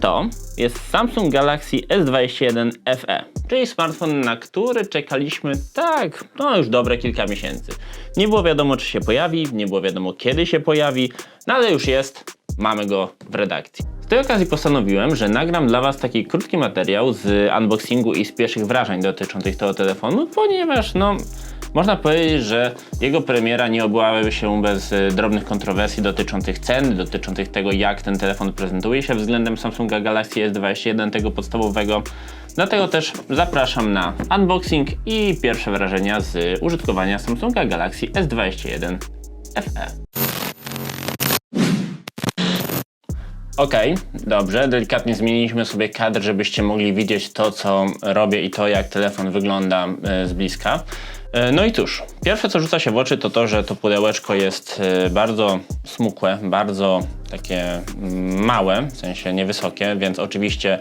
To jest Samsung Galaxy S21 FE, czyli smartfon, na który czekaliśmy tak, no już dobre kilka miesięcy. Nie było wiadomo, czy się pojawi, nie było wiadomo, kiedy się pojawi, no ale już jest, mamy go w redakcji. Z tej okazji postanowiłem, że nagram dla Was taki krótki materiał z unboxingu i z pierwszych wrażeń dotyczących tego telefonu, ponieważ no, można powiedzieć, że jego premiera nie obyłaby się bez e, drobnych kontrowersji dotyczących ceny, dotyczących tego, jak ten telefon prezentuje się względem Samsunga Galaxy S21, tego podstawowego. Dlatego też zapraszam na unboxing i pierwsze wrażenia z użytkowania Samsunga Galaxy S21 FE. Okej, dobrze. Delikatnie zmieniliśmy sobie kadr, żebyście mogli widzieć to, co robię i to, jak telefon wygląda e, z bliska. E, No i cóż, pierwsze co rzuca się w oczy to to, że to pudełeczko jest e, bardzo smukłe, bardzo takie mm, małe, w sensie niewysokie, więc oczywiście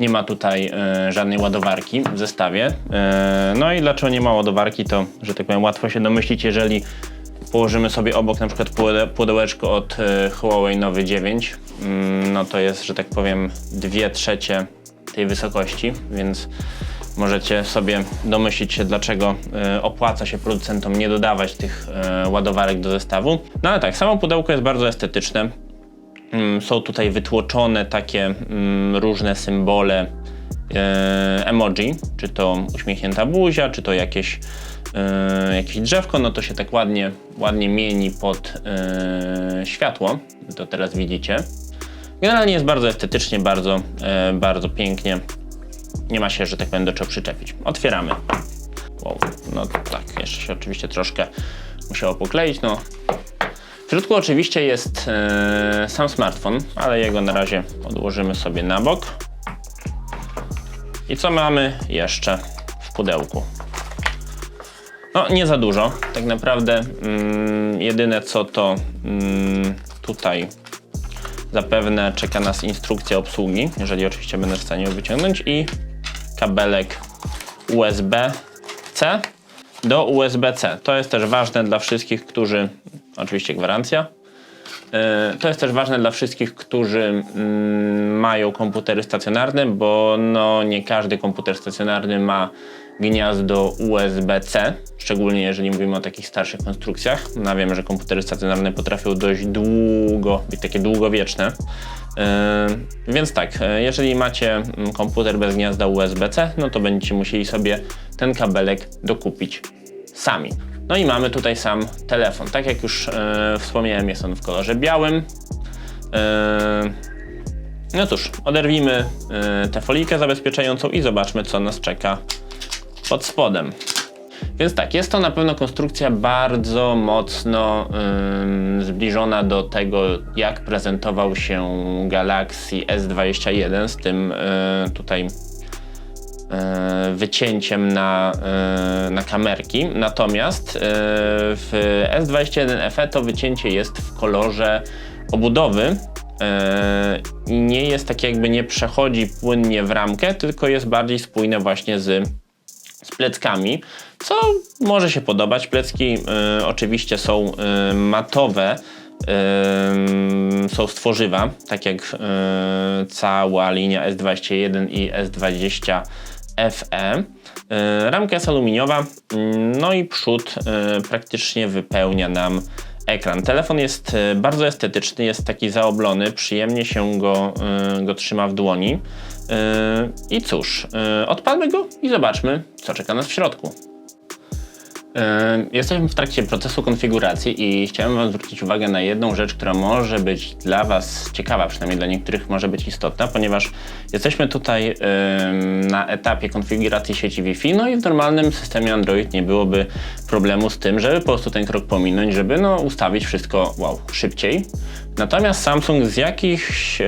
nie ma tutaj e, żadnej ładowarki w zestawie. No i dlaczego nie ma ładowarki, to że tak powiem łatwo się domyślić, jeżeli położymy sobie obok na przykład pude- pudełeczko od Huawei Nowy 9, mm, no to jest, że tak powiem, 2 trzecie tej wysokości, więc możecie sobie domyślić się, dlaczego e, opłaca się producentom nie dodawać tych e, ładowarek do zestawu. No ale tak, samo pudełko jest bardzo estetyczne. Mm, Są tutaj wytłoczone takie mm, różne symbole e, emoji, czy to uśmiechnięta buzia, czy to jakieś, jakieś drzewko, no to się tak ładnie, ładnie mieni pod światło, to teraz widzicie. Generalnie jest bardzo estetycznie, bardzo, bardzo pięknie. Nie ma się, że tak powiem, do czego przyczepić. Otwieramy. Wow, no tak, jeszcze się oczywiście troszkę musiało pokleić, no w środku oczywiście jest e, sam smartfon, ale jego na razie odłożymy sobie na bok. I co mamy jeszcze w pudełku? No, nie za dużo. Tak naprawdę mm, jedyne co to mm, tutaj zapewne czeka nas instrukcja obsługi, jeżeli oczywiście będę w stanie ją wyciągnąć i kabelek USB-C do USB-C. To jest też ważne dla wszystkich, którzy, oczywiście gwarancja, To jest też ważne dla wszystkich, którzy mm, mają komputery stacjonarne, bo no, nie każdy komputer stacjonarny ma gniazdo USB-C, szczególnie jeżeli mówimy o takich starszych konstrukcjach. No, wiem, że komputery stacjonarne potrafią dość długo być takie długowieczne. E, Więc tak, e, jeżeli macie mm, komputer bez gniazda USB-C, no to będziecie musieli sobie ten kabelek dokupić sami. No i mamy tutaj sam telefon. Tak jak już e, wspomniałem, jest on w kolorze białym. E, no cóż, oderwijmy e, tę folijkę zabezpieczającą i zobaczmy, co nas czeka pod spodem. Więc tak, jest to na pewno konstrukcja bardzo mocno zbliżona do tego, jak prezentował się Galaxy S21 z tym y, tutaj e, wycięciem na, e, na kamerki. Natomiast e, w S21 FE to wycięcie jest w kolorze obudowy e, i nie jest tak jakby nie przechodzi płynnie w ramkę, tylko jest bardziej spójne właśnie z, z pleckami, co może się podobać. Plecki e, oczywiście są e, matowe, są z tworzywa, tak jak cała linia S21 i S20 FE. Y, ramka jest aluminiowa, y, no i przód y, praktycznie wypełnia nam ekran. Telefon jest y, bardzo estetyczny, jest taki zaoblony, przyjemnie się go, go trzyma w dłoni. I cóż, odpalmy go i zobaczmy, co czeka nas w środku. Jesteśmy w trakcie procesu konfiguracji i chciałem Wam zwrócić uwagę na jedną rzecz, która może być dla Was ciekawa, przynajmniej dla niektórych może być istotna, ponieważ jesteśmy tutaj na etapie konfiguracji sieci Wi-Fi, no i w normalnym systemie Android nie byłoby problemu z tym, żeby po prostu ten krok pominąć, żeby no, ustawić wszystko wow, szybciej. Natomiast Samsung z jakichś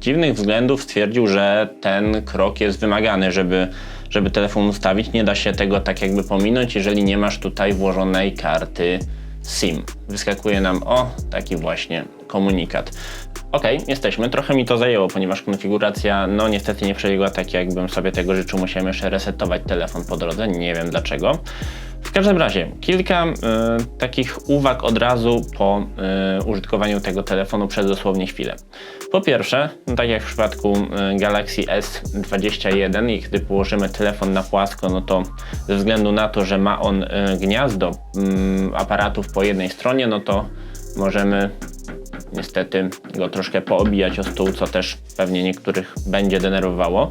dziwnych względów stwierdził, że ten krok jest wymagany, żeby żeby telefon ustawić. Nie da się tego tak jakby pominąć, jeżeli nie masz tutaj włożonej karty SIM. Wyskakuje nam o taki właśnie komunikat. Ok, jesteśmy. Trochę mi to zajęło, ponieważ konfiguracja no niestety nie przebiegła tak, jakbym sobie tego życzył. Musiałem jeszcze resetować telefon po drodze, nie wiem dlaczego. Każdym razie, kilka e, takich uwag od razu po e, użytkowaniu tego telefonu przez dosłownie chwilę. Po pierwsze, no tak jak w przypadku e, Galaxy S21 i gdy położymy telefon na płasko, no to ze względu na to, że ma on e, gniazdo mm, aparatów po jednej stronie, no to możemy niestety go troszkę poobijać o stół, co też pewnie niektórych będzie denerwowało.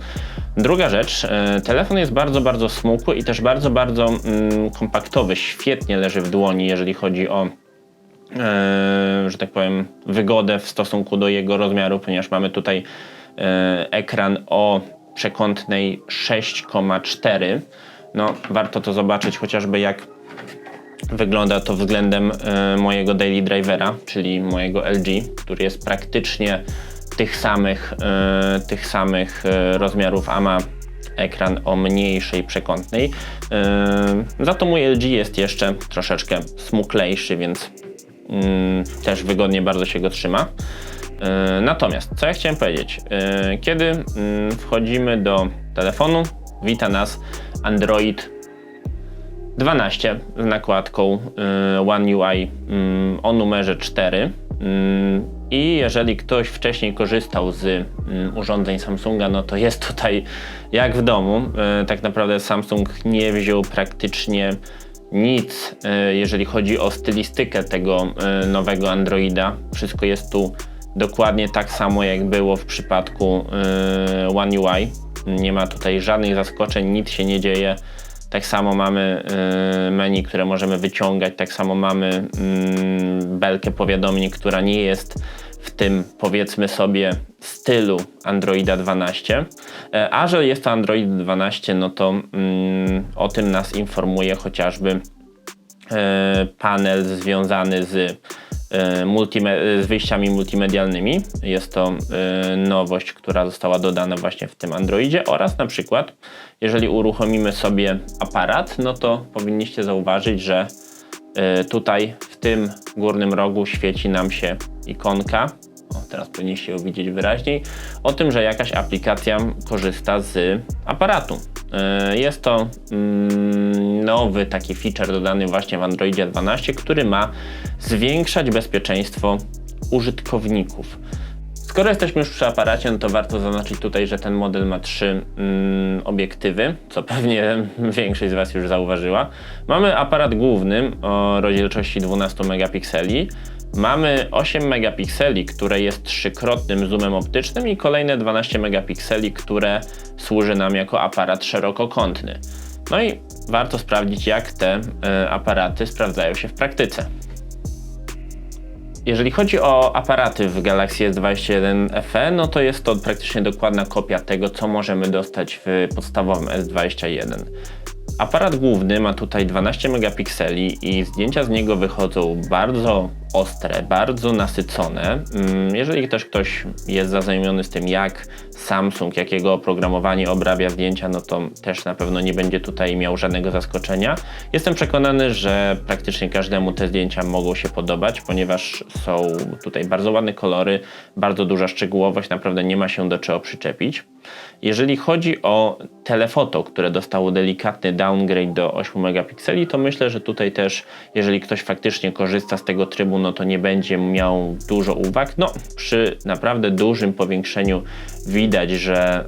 Druga rzecz, e, telefon jest bardzo, bardzo smukły i też bardzo, bardzo mm, kompaktowy, świetnie leży w dłoni, jeżeli chodzi o e, że tak powiem, wygodę w stosunku do jego rozmiaru, ponieważ mamy tutaj e, ekran o przekątnej 6,4. No, warto to zobaczyć chociażby jak wygląda to względem mojego daily drivera, czyli mojego LG, który jest praktycznie tych samych, e, tych samych e, rozmiarów, a ma ekran o mniejszej przekątnej. E, za to mój LG jest jeszcze troszeczkę smuklejszy, więc mm, też wygodnie bardzo się go trzyma. Natomiast, co ja chciałem powiedzieć, kiedy mm, wchodzimy do telefonu, wita nas Android 12 z nakładką One UI y, o numerze 4. I jeżeli ktoś wcześniej korzystał z y, urządzeń Samsunga, no to jest tutaj jak w domu. Y, tak naprawdę Samsung nie wziął praktycznie nic, y, jeżeli chodzi o stylistykę tego y, nowego Androida. Wszystko jest tu dokładnie tak samo, jak było w przypadku One UI. Nie ma tutaj żadnych zaskoczeń, nic się nie dzieje. Tak samo mamy y, menu, które możemy wyciągać, tak samo mamy mm, belkę powiadomień, która nie jest w tym powiedzmy sobie stylu Androida 12. E, A że jest to Android 12, no to mm, o tym nas informuje chociażby e, panel związany z, z wyjściami multimedialnymi. Jest to e, nowość, która została dodana właśnie w tym Androidzie oraz na przykład, jeżeli uruchomimy sobie aparat, no to powinniście zauważyć, że e, tutaj w tym górnym rogu świeci nam się ikonka. O, teraz powinniście ją widzieć wyraźniej. O tym, że jakaś aplikacja korzysta z aparatu. E, Jest to mm, nowy taki feature dodany właśnie w Androidzie 12, który ma zwiększać bezpieczeństwo użytkowników. Skoro jesteśmy już przy aparacie, no to warto zaznaczyć tutaj, że ten model ma trzy mm, obiektywy, co pewnie większość z Was już zauważyła. Mamy aparat główny o rozdzielczości 12 megapikseli. Mamy 8 megapikseli, które jest trzykrotnym zoomem optycznym i kolejne 12 megapikseli, które służy nam jako aparat szerokokątny. No i warto sprawdzić, jak te e, aparaty sprawdzają się w praktyce. Jeżeli chodzi o aparaty w Galaxy S21 FE, no to jest to praktycznie dokładna kopia tego, co możemy dostać w podstawowym S21. Aparat główny ma tutaj 12 megapikseli i zdjęcia z niego wychodzą bardzo ostre, bardzo nasycone. Mm, Jeżeli też ktoś jest zaznajomiony z tym, jak Samsung, jakiego oprogramowanie obrabia zdjęcia, no to też na pewno nie będzie tutaj miał żadnego zaskoczenia. Jestem przekonany, że praktycznie każdemu te zdjęcia mogą się podobać, ponieważ są tutaj bardzo ładne kolory, bardzo duża szczegółowość, naprawdę nie ma się do czego przyczepić. Jeżeli chodzi o telefoto, które dostało delikatny downgrade do 8 megapikseli, to myślę, że tutaj też, jeżeli ktoś faktycznie korzysta z tego trybu, no to nie będzie miał dużo uwag. No, przy naprawdę dużym powiększeniu widać, że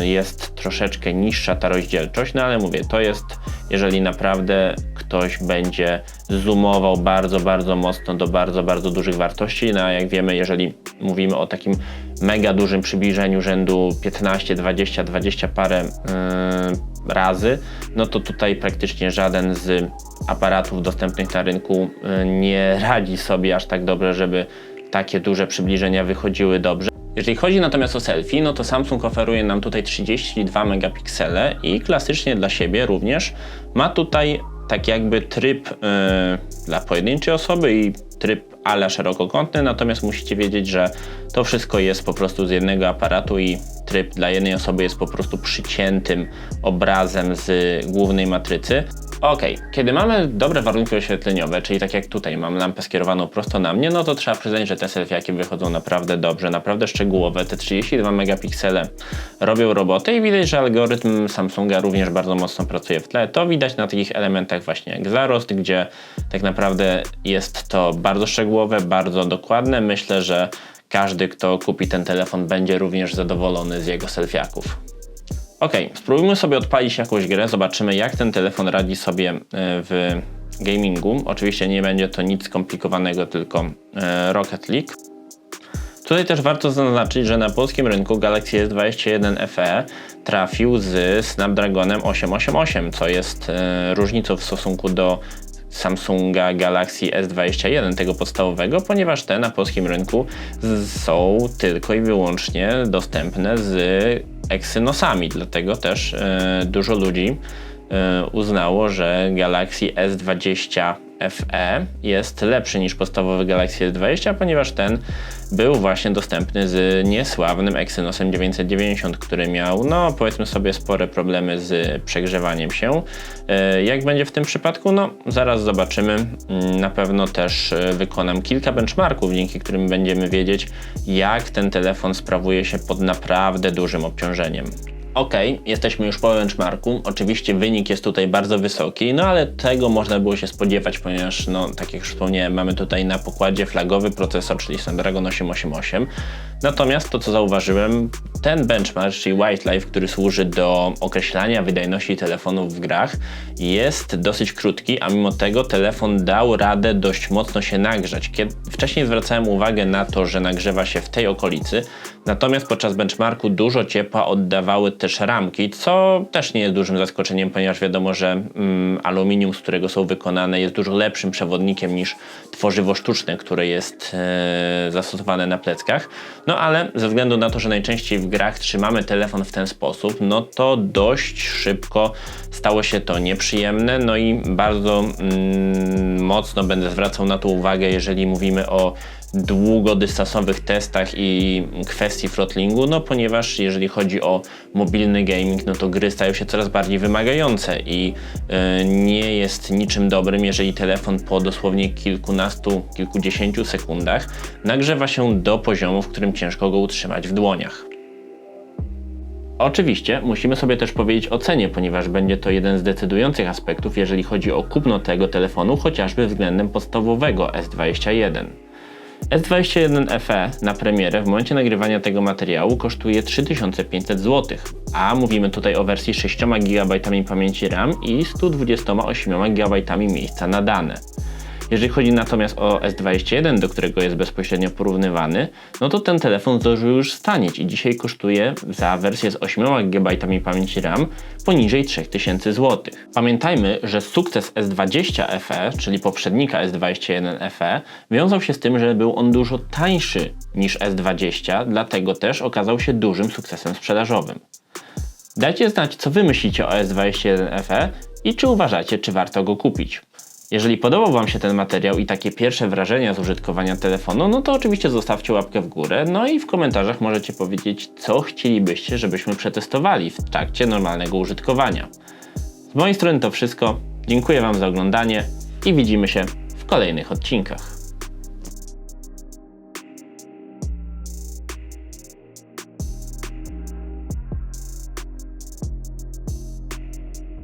y, jest troszeczkę niższa ta rozdzielczość, no ale mówię, to jest, jeżeli naprawdę ktoś będzie zoomował bardzo, bardzo mocno do bardzo, bardzo dużych wartości, no a jak wiemy, jeżeli mówimy o takim mega dużym przybliżeniu rzędu 15, 20, 20 parę yy, razy, no to tutaj praktycznie żaden z aparatów dostępnych na rynku yy, nie radzi sobie aż tak dobrze, żeby takie duże przybliżenia wychodziły dobrze. Jeżeli chodzi natomiast o selfie, no to Samsung oferuje nam tutaj 32 megapiksele i klasycznie dla siebie również ma tutaj tak jakby tryb yy, dla pojedynczej osoby i tryb ala szerokokątny, natomiast musicie wiedzieć, że to wszystko jest po prostu z jednego aparatu i tryb dla jednej osoby jest po prostu przyciętym obrazem z głównej matrycy. Ok, kiedy mamy dobre warunki oświetleniowe, czyli tak jak tutaj mam lampę skierowaną prosto na mnie, no to trzeba przyznać, że te selfiaki wychodzą naprawdę dobrze, naprawdę szczegółowe. Te 32 megapiksele robią robotę i widać, że algorytm Samsunga również bardzo mocno pracuje w tle. To widać na takich elementach właśnie jak zarost, gdzie tak naprawdę jest to bardzo szczegółowe, bardzo dokładne. Myślę, że każdy, kto kupi ten telefon, będzie również zadowolony z jego selfiaków. Ok, spróbujmy sobie odpalić jakąś grę, zobaczymy jak ten telefon radzi sobie e, w gamingu. Oczywiście nie będzie to nic skomplikowanego, tylko e, Rocket League. Tutaj też warto zaznaczyć, że na polskim rynku Galaxy S21 FE trafił z Snapdragonem 888, co jest e, różnicą w stosunku do Samsunga Galaxy S21, tego podstawowego, ponieważ te na polskim rynku są tylko i wyłącznie dostępne z Exynosami, dlatego też e, dużo ludzi e, uznało, że Galaxy S20 FE jest lepszy niż podstawowy Galaxy S20, ponieważ ten był właśnie dostępny z niesławnym Exynosem 990, który miał, no powiedzmy sobie, spore problemy z przegrzewaniem się. E, Jak będzie w tym przypadku? No, zaraz zobaczymy. Mm, Na pewno też e, wykonam kilka benchmarków, dzięki którym będziemy wiedzieć, jak ten telefon sprawuje się pod naprawdę dużym obciążeniem. Ok, jesteśmy już po benchmarku. Oczywiście wynik jest tutaj bardzo wysoki, no ale tego można było się spodziewać, ponieważ, no, tak jak już wspomniałem, mamy tutaj na pokładzie flagowy procesor, czyli Snapdragon 888. Natomiast to, co zauważyłem, ten benchmark, czyli White Life, który służy do określania wydajności telefonów w grach, jest dosyć krótki, a mimo tego telefon dał radę dość mocno się nagrzać. Kiedy wcześniej zwracałem uwagę na to, że nagrzewa się w tej okolicy, natomiast podczas benchmarku dużo ciepła oddawały też ramki, co też nie jest dużym zaskoczeniem, ponieważ wiadomo, że mm, aluminium, z którego są wykonane, jest dużo lepszym przewodnikiem niż tworzywo sztuczne, które jest e, zastosowane na pleckach. No ale ze względu na to, że najczęściej w grach trzymamy telefon w ten sposób, no to dość szybko stało się to nieprzyjemne, no i bardzo mm, mocno będę zwracał na to uwagę, jeżeli mówimy o długodystansowych testach i kwestii throttlingu, no ponieważ jeżeli chodzi o mobilny gaming, no to gry stają się coraz bardziej wymagające i e, nie jest niczym dobrym, jeżeli telefon po dosłownie kilkunastu, kilkudziesięciu sekundach nagrzewa się do poziomu, w którym ciężko go utrzymać w dłoniach. Oczywiście musimy sobie też powiedzieć o cenie, ponieważ będzie to jeden z decydujących aspektów, jeżeli chodzi o kupno tego telefonu, chociażby względem podstawowego S21. S21 FE na premierę w momencie nagrywania tego materiału kosztuje 3500 zł, a mówimy tutaj o wersji 6 GB pamięci RAM i 128 GB miejsca na dane. Jeżeli chodzi natomiast o S21, do którego jest bezpośrednio porównywany, no to ten telefon zdążył już stanieć i dzisiaj kosztuje za wersję z 8 GB pamięci RAM poniżej 3000 zł. Pamiętajmy, że sukces S20 FE, czyli poprzednika S21 FE, wiązał się z tym, że był on dużo tańszy niż S20, dlatego też okazał się dużym sukcesem sprzedażowym. Dajcie znać, co wy myślicie o S21 FE i czy uważacie, czy warto go kupić. Jeżeli podobał Wam się ten materiał i takie pierwsze wrażenia z użytkowania telefonu, no to oczywiście zostawcie łapkę w górę, no i w komentarzach możecie powiedzieć, co chcielibyście, żebyśmy przetestowali w trakcie normalnego użytkowania. Z mojej strony to wszystko. Dziękuję Wam za oglądanie i widzimy się w kolejnych odcinkach.